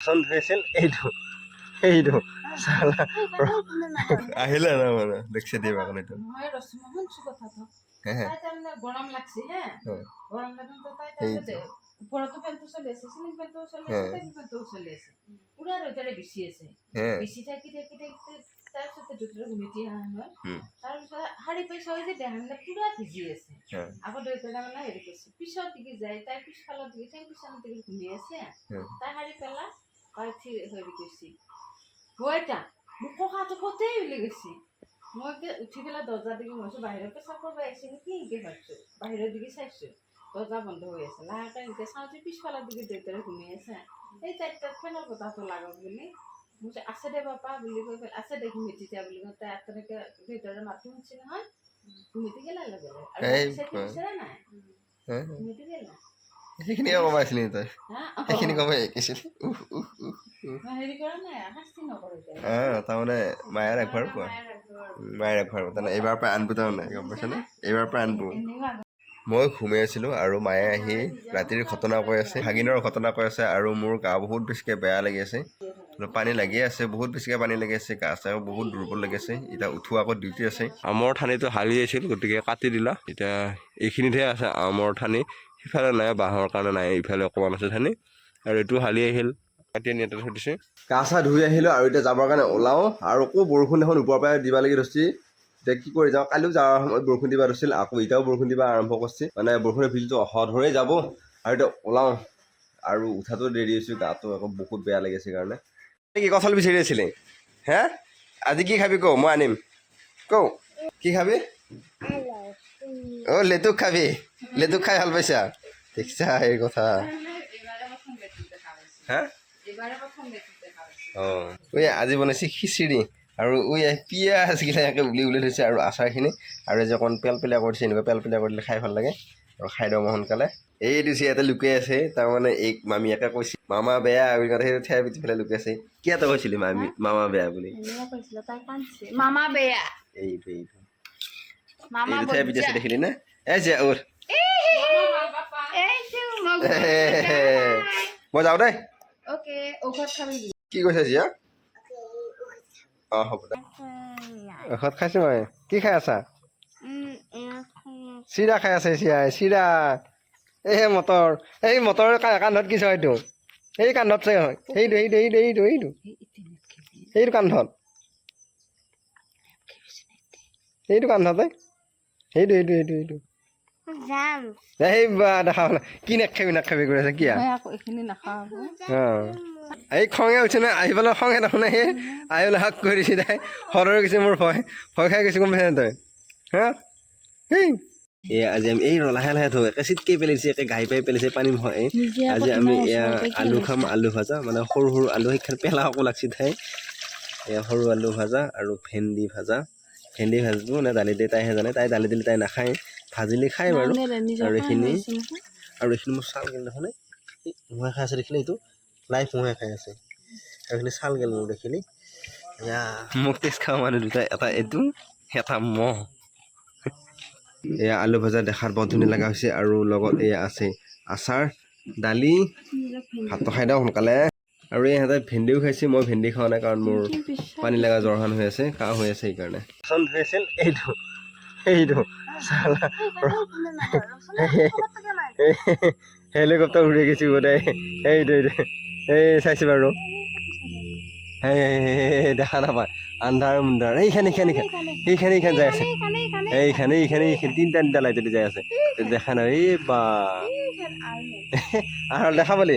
বাচন ধুইছিল এইটো এইটো চালা আহিলে না মানে দেখছে দিয়ে বাগান তাই লাগছে হে। হয়। তাই আছে চলি আছে টেবিল চলি আছে। আছে। থাকি থাকি থাকি তাৰপিছতে দুটাৰ ঘুমিটি অহা হয় হুম। তাৰপিছত শাৰী পাই যে দেহাবিলাক পুৰা ভিজি আছে। হে। আকৌ মানে হেৰি কৰিছে। পিছত দিকে যায় তাই পিছফালৰ দিকে ঠেং পিছনৰ দিকে ঘূমি আছে। তাই শাৰী পেলা থি হেৰি কৰিছে বইতা মোক ককাটো কতেই বুলি গৈছে। মই উঠি পেলাই দৰ্জাৰ দিকে গৈছোঁ বাহিৰৰ পেচাব কৰিব আহিছে নেকি? এনেকৈ ভাবিছোঁ। বাহিৰৰ দিকে চাইছোঁ। দৰ্জা বন্ধ হৈ আছে। লাহেকে এনেকৈ চাওঁতে পিছফালৰ দিকে দেউতাৰে ঘূমি আছে। এই তাই তাত ফেনৰ বতাহটো লাগক বুলি। মোক আছে দে বাপা বুলি কৈ পেলাই আছে দে ঘুমিতি দিয়া বুলি কওঁ তাই তেনেকৈ দেউতাৰে মাতটো শুনিছে নহয়। ঘুমিতি গেলা লগে আৰু হয়। নাই? ঘুমিতি গেলা সেইখিনিকে কমাইছিলি তই হা সেইখিনি কমাই শিকিছিল তাই তাৰমানে মায়ে একবাৰ কোৱা মায়ে একবাৰ তাৰমানে এইবাৰ পৰা আনবো তাৰমানে গম পাইছানে এইবাৰ পৰা আনবো মই ঘুমাই আছিলোঁ আৰু মায়ে আহি ৰাতিৰ ঘটনা কৈ আছে ভাগিনৰ ঘটনা কৈ আছে আৰু মোৰ গা বহুত বেছিকৈ বেয়া লাগি আছে পানী লাগিয়ে আছে বহুত বেছিকৈ পানী লাগি আছে গা চা বহুত দুৰ্বল লাগি আছে এতিয়া উঠোৱা আকৌ ডিউটি আছে আমৰ ঠানিটো হালি আছিল গতিকে কাটি দিলা এতিয়া এইখিনিতহে আছে আমৰ ঠানি সিফালে নাই বাঁহৰ কাৰণে নাই ইফালে অকণমান আছে ঠানি আৰু এইটো হালি আহিল। কাটি আনি ইয়াতে থৈ দিছে গা চা ধুই আহিলোঁ আৰু এতিয়া যাবৰ কাৰণে ওলাওঁ। আৰু আকৌ বৰষুণ এখন ওপৰৰ পৰাই দিব লাগি ধৰিছে। এতিয়া কি কৰি যাওঁ? কালিও যাৱাৰ সময়ত বৰষুণ দিবা ধৰিছিল। আকৌ এতিয়াও বৰষুণ দিবা আৰম্ভ কৰিছে। মানে বৰষুণৰ ভিলটো অহধৰে যাব। আৰু এতিয়া ওলাওঁ। আৰু উঠাটো দেৰি হৈছোঁ গাটো আকৌ বহুত বেয়া লাগিছে কাৰণে। কি কঁঠাল বিচাৰি আছিলে? হে? আজি কি খাবি কওঁ মই আনিম। কওঁ কি খাবি? অ' লেতুক খাবি? লেতুক খাই ভালো পাইছা? দেখিছা এই কথা। এইবাৰে প্ৰথম বেছি হা এইবাৰে প্ৰথম বেছি দেখা পাইছোঁ অঁ ঐ আজি বনাইছে খিচিৰি আৰু ঐ পিঁয়াজ গিলা একে উলি উলি থৈছে আৰু আচাৰখিনি। আৰু যে অকণ পেল পেলীয়া কৰিছে এনেকুৱা পেল পেলীয়া কৰিলে খাই ভালো লাগে। আৰু খাই দিওঁ মই সোনকালে। এই দিছে ইয়াতে লুকাই আছে। তাৰমানে এই মামীয়াকে কৈছে মামা বেয়া বুলি কওঁতে সেই ঠেৰ পিঠি পেলাই লুকাই আছে। কি এটা কৈছিলি মামী মামা বেয়া বুলি? মামা বেয়া। এইটো এইটো। পিঠি আছে দেখিলি নে? এই যে এইটো মই মই যাওঁ দেই খাবি কি কৈছে জিয়া? অঁ হ'ব। দে ঔষধ খাইছোঁ মই কি খাই আছা? চিৰা খাই আছে চিৰাই চিৰা। এইহে মটৰ এই মটৰৰ কান্ধত কি চাই এইটো? এই কান্ধত চাই হয়। সেইটো সেইটো সেইটো সেইটো সেইটো সেইটো কান্ধত। সেইটো কান্ধতে? সেইটো সেইটো সেইটো সেইটো যাম। এই বা দেখা পালে কি নাখাবি নাখাবি কৰি আছে কিয়া? মই আকৌ এইখিনি নাখাওঁ আকৌ। অঁ। এই খঙে উঠছে নহয় আহি পেলাই খঙে দেখোন সেই আহি পেলাই হাক কৰি দিছে তাই। সৰৰ গৈছে মোৰ ভয় ভয় খাই গৈছে গম পাইছা তই? হা? এই। এয়া আজি আমি এই ৰ লাহে লাহে একে চিটকে পেলাইছে একে ঘাই পাই পেলাইছে পানী ভয়। আজি আমি এয়া আলু খাম আলু ভাজা মানে সৰু সৰু আলু সেইখন পেলা আকৌ লাগছি ঠাই এয়া সৰু আলু ভাজা আৰু ভেন্দি ভাজা। ভেন্দি ভাজিব নে দালি দি তাইহে জানে তাই দালি দিলে তাই নাখায় ভাজিলে খায় বাৰু। আৰু এইখিনি আৰু এইখিনি মোৰ চাল গেল দেখোন। মোহাই খাই আছে দেখিলে এইটো। লাইফ মোহাই খাই আছে। আৰু এইখিনি চাল গেল মোৰ দেখিলি। এয়া। মোক টেষ্ট খাওঁ মানে দুটা এটা এইটো এটা মহ। এয়া আলু ভাজা দেখাত বৰ ধুনীয়া লগা হৈছে আৰু লগত এয়া আছে আচাৰ দালি ভাতটো খাই দিওঁ সোনকালে। আৰু এই ইহঁতে ভেন্দিও খাইছে মই ভেন্দি খোৱা নাই কাৰণ মোৰ পানী লগা জ্বৰহান হৈ আছে কাহ হৈ আছে সেইকাৰণে। বাচন ধুই আছিল এইটো এইটো হেলিকপ্টাৰ উৰি গৈছে গোটেই এইটো এইটো এই চাইছোঁ বাৰু। দেখা নাপায় আন্ধাৰ মুন্ধাৰ এইখান এইখান এইখান এইখান এইখান যাই আছে। এইখান এইখান এইখান তিনিটা তিনিটা লাইট দেখা নাই এই বা। আৰু দেখা পালি?